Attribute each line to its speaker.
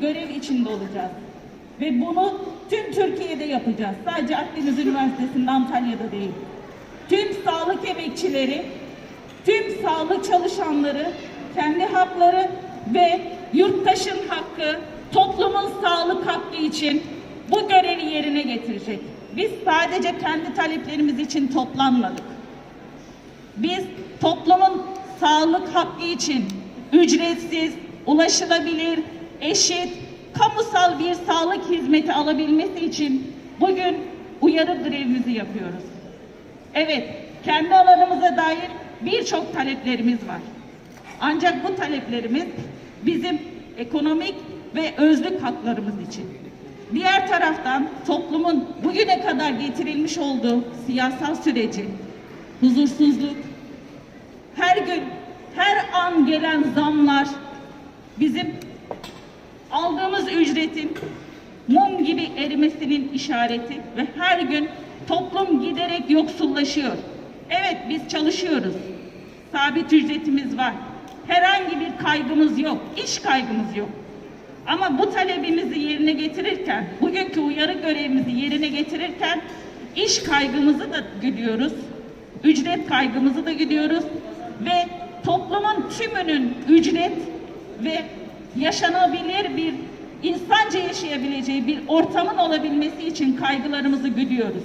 Speaker 1: görev içinde olacağız. Ve bunu tüm Türkiye'de yapacağız. Sadece Akdeniz Üniversitesi'nde Antalya'da değil. Tüm sağlık emekçileri, tüm sağlık çalışanları kendi hakları ve yurttaşın hakkı, toplumun sağlık hakkı için bu görevi yerine getirecek. Biz sadece kendi taleplerimiz için toplanmadık. Biz toplumun sağlık hakkı için ücretsiz, ulaşılabilir, eşit, kamusal bir sağlık hizmeti alabilmesi için bugün uyarı grevimizi yapıyoruz. Evet, kendi alanımıza dair birçok taleplerimiz var. Ancak bu taleplerimiz bizim ekonomik ve özlük haklarımız için. Diğer taraftan toplumun bugüne kadar getirilmiş olduğu siyasal süreci, huzursuzluk, her gün, her an gelen zamlar bizim aldığımız ücretin mum gibi erimesinin işareti ve her gün toplum giderek yoksullaşıyor. Evet biz çalışıyoruz. Sabit ücretimiz var. Herhangi bir kaygımız yok. iş kaygımız yok. Ama bu talebimizi yerine getirirken, bugünkü uyarı görevimizi yerine getirirken iş kaygımızı da güdüyoruz. Ücret kaygımızı da güdüyoruz ve toplumun tümünün ücret ve yaşanabilir bir insanca yaşayabileceği bir ortamın olabilmesi için kaygılarımızı güdüyoruz.